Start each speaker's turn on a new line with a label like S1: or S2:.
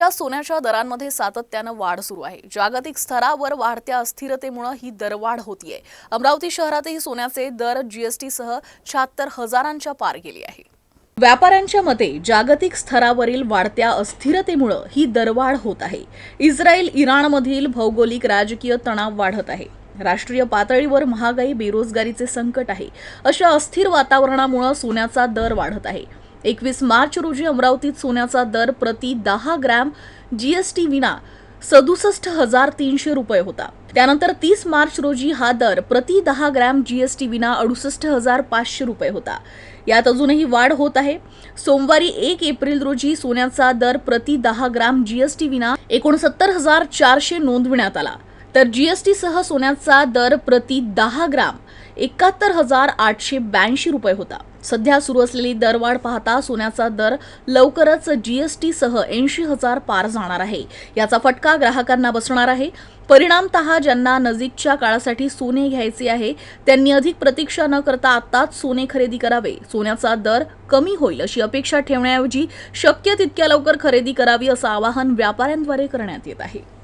S1: या सोन्याच्या दरांमध्ये सातत्यानं वाढ सुरू आहे. जागतिक स्तरावर वाढत्या अस्थिरतेमुळे ही दरवाढ होतीये. अमरावती शहरातही सोन्याचे दर जीएसटीसह शहात्तर हजारांच्या पार गेली आहे. व्यापाऱ्यांच्या मते जागतिक स्तरावरील वाढत्या अस्थिरतेमुळं ही दरवाढ होत आहे. इस्रायल इराणमधील भौगोलिक राजकीय तणाव वाढत आहे. राष्ट्रीय पातळीवर महागाई बेरोजगारीचे संकट आहे. अशा अस्थिर वातावरणामुळे सोन्याचा दर वाढत आहे. एकवीस मार्च रोजी अमरावतीत सोन्याचा दर प्रति दहा ग्रॅम जीएसटी विना सदुसष्ट हजार तीनशे रुपये होता. त्यानंतर तीस मार्च रोजी हा दर प्रति दहा ग्रॅम जीएसटी विना अडुसष्ट हजार पाचशे रुपये होता. यात अजूनही वाढ होत आहे. सोमवारी एक एप्रिल रोजी सोन्याचा दर प्रति दहा ग्राम जीएसटी विना एकोणसत्तर हजार चारशे नोंदविण्यात आला. तर जीएसटी सह सोन्याचा दर प्रति दहा ग्राम एकाहत्तर हजार आठशे ब्याऐंशी रुपये होता. सध्या सुरू असलेली दरवाढ पाहता सोन्याचा दर लवकरच जीएसटी सह ऐंशी हजार पार जाणार आहे. याचा फटका ग्राहकांना बसणार आहे. परिणामतः ज्यांना नजीकच्या काळासाठी सोने घ्यायचे आहे त्यांनी अधिक प्रतीक्षा न करता आत्ताच सोने खरेदी करावे. सोन्याचा दर कमी होईल अशी अपेक्षा ठेवण्याऐवजी शक्य तितक्या लवकर खरेदी करावी असं आवाहन व्यापाऱ्यांद्वारे करण्यात येत आहे.